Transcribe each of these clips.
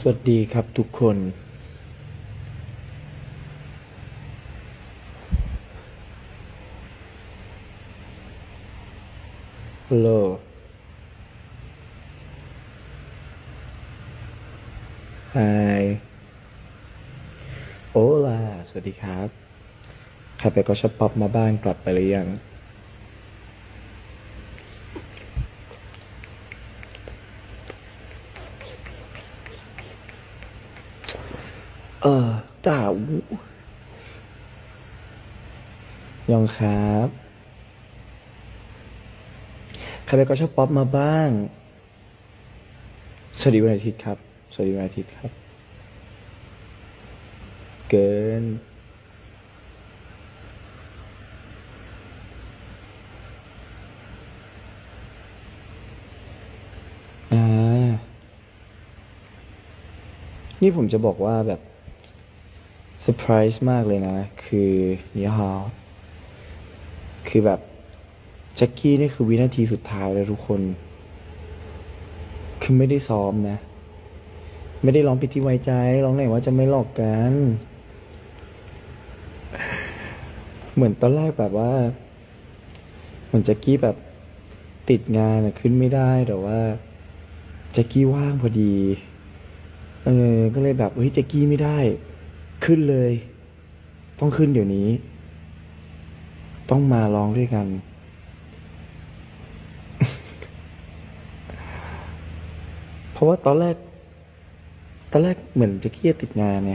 สวัสดีครับทุกคน ฮัลโหล ไฮ โอลา สวัสดีครับ ใครไปก็ชอบป๊อปมาบ้านกลับไปหรือยัง เออตาอูยองครับ ใครไปก็ชอบป๊อปมาบ้าง สวัสดีวันอาทิตย์ครับ สวัสดีวันอาทิตย์ครับ เกิน อ่า นี่ผมจะบอกว่าแบบ ซอร์ไพรส์มากเลยนะ คือนี่ฮาวคือแบบแจ็คกี้นี่คือวินาทีสุดท้ายแล้วทุกคน คือไม่ได้ซ้อมนะ ไม่ได้ร้องพิธีไว้ใจ ร้องไหนว่าจะไม่หลอกกัน เหมือนตอนแรกแบบว่า เหมือนแจ็คกี้แบบติดงานอะขึ้นไม่ได้แต่ว่าแจ็คกี้ว่างพอดี เออ ก็เลยแบบเฮ้ยแจ็กกี้ไม่ได้ ขึ้นเลย ต้องขึ้นเดี๋ยวนี้ ต้องมาร้องด้วยกัน เพราะว่าตอนแรก ตอนแรกเหมือนจะกี้ติดงานไง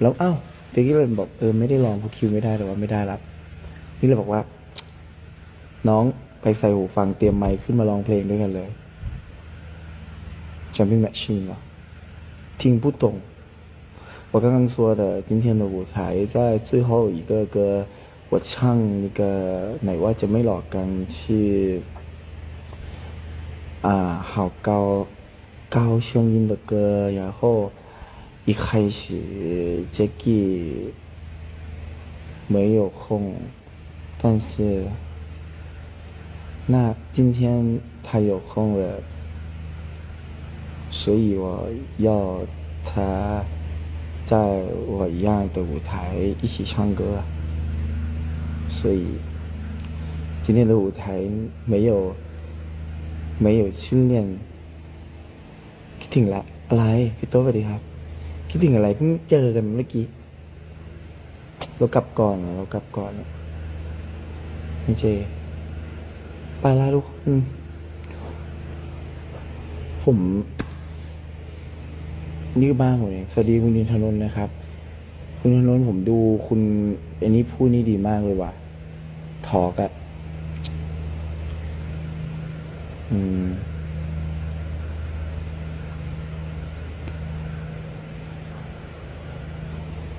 แล้วเอ้าจะกี้เลยบอกเออไม่ได้ลองเพราะคิวไม่ได้แต่ว่าไม่ได้รับนี่เลยบอกว่า น้องไปใส่หูฟังเตรียมไมค์ขึ้นมาร้องเพลงด้วยกันเลย Jumping Machine เหรอทิ้งพูดตรง 我刚刚说的今天的舞台，在最后一个歌，我唱那个《哪ว่าจะไม่หลอกกัน》是啊，好高高声音的歌，然后一开始 Jackie 没有空，但是那今天他有空了。所以我要他 在我一样的舞台一起唱歌，所以今天的舞台没有没有训练。คิดถึงละอะไรพี่โต๊ะสวัสดีครับ คิดถึงอะไรเพิ่งเจอกันเมื่อกี้ เรากลับก่อนเรากลับก่อนคุณเจ ไปละทุกคน ผม นี่คือบ้านผมเองสวัสดีคุณดินทนนท์นะครับ คุณดินนท์ผมดูคุณอันนี้พูดนี่ดีมากเลยว่ะถอกอะอืม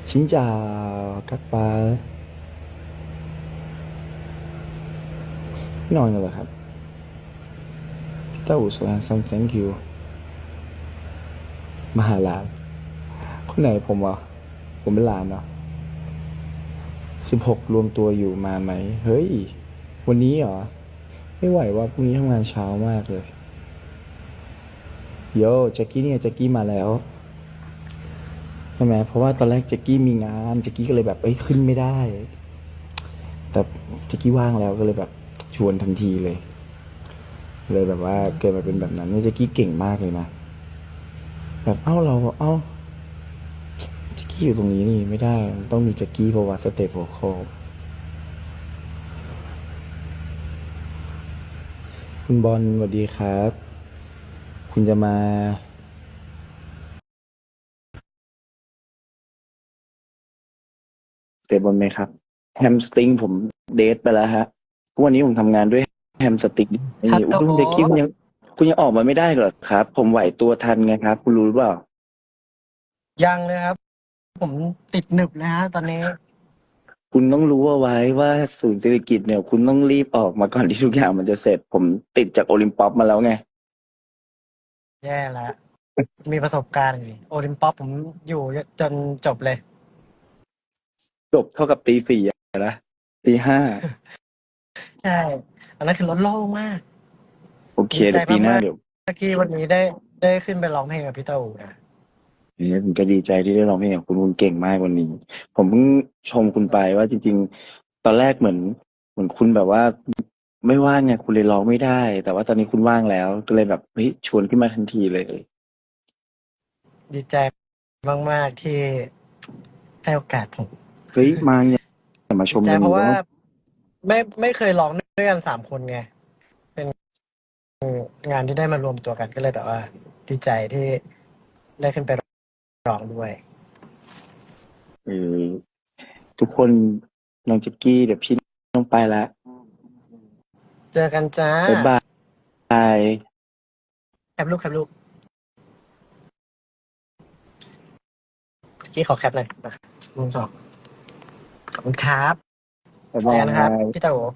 ชินจากักปาพี่นอนกันเหรอครับพี่เต้าอุสลานซัม thank you มาหาหลาน คนไหนผมวะผมเป็นหลานเหรอสิบหกรวมตัวอยู่มาไหม เฮ้ย วันนี้เหรอ ไม่ไหวว่าพรุ่งนี้ทำงานเช้ามากเลย โยแจ็กกี้เนี่ยแจ็กกี้มาแล้วใช่ไหมเพราะว่าตอนแรกแจ็กกี้มีงานแจ็กกี้ก็เลยแบบเอ้ยขึ้นไม่ได้ แต่แจ็กกี้ว่างแล้วก็เลยแบบชวนทันทีเลย เลยแบบว่าเกิดมาเป็นแบบนั้นเนี่ยแจ็กกี้เก่งมากเลยนะ แบบเอ้าเราเอ้าแจ็กกี้อยู่ตรงนี้นี่ไม่ได้ มันต้องมีแจ็กกี้เพราะว่าสเตปโวคอลคุณบอลสวัสดีครับ คุณจะมาเตะบอลไหมครับ แฮมสตริงผมเดทไปแล้วฮะทุกวันนี้ผมทำงานด้วยแฮมสตริงไม่มีฮัลโหลคุณเด็กกี้คุณยัง คุณยังออกมาไม่ได้เหรอครับ ผมไหวตัวทันไงครับ คุณรู้หรือเปล่า ยังเลยครับ ผมติดหนึบนะฮะตอนนี้ คุณต้องรู้เอาไว้ว่าศูนย์เศรษฐกิจเนี่ย คุณต้องรีบออกมาก่อนที่ทุกอย่างมันจะเสร็จ ผมติดจากโอลิมปัสมาแล้วไง แย่แล้ว มีประสบการณ์อย่างนี้โอลิมปัสผมอยู่จนจบเลย จบเท่ากับตีสี่อะนะตีห้า ใช่ อันนั้นคือรถโล่งมากโอ เคเดี๋ยวปีหน้าเดี๋ยวเมื่อกี้วันนี้ได้ได้ขึ้นไปร้องเพลงกับพี่เต้าอูนะเนี่ยผมก็ดีใจที่ได้ร้องเพลงกับคุณคุณเก่งมากวันนี้ ผมเพิ่งชมคุณไปว่าจริง ๆ ตอนแรกเหมือน เหมือนคุณแบบว่าไม่ว่างไงคุณเลยร้องไม่ได้ แต่ว่าตอนนี้คุณว่างแล้ว ก็เลยแบบเฮ้ยชวนขึ้นมาทันทีเลย ดีใจมากๆที่ให้โอกาสผมเฮ้ยมาเนี่ยมาชดีมใจกันเพราะว่าแล้วไม่ไม่เคยร้องด้วยกันสามคนไงเป็น งานที่ได้มารวมตัวกันก็เลยแบบว่าดีใจที่ได้ขึ้นไปร้องด้วยเออทุกคนน้องจิกกี้เดี๋ยวพี่ต้องไปละเจอกันจ้าบ๊ายบายแคปรูปแคปรูปเมื่อกี้ขอแคปหน่อยมาหนึ่งสองขอบคุณครับบ๊ายเจบาอกันนะครับยพี่เต๋อ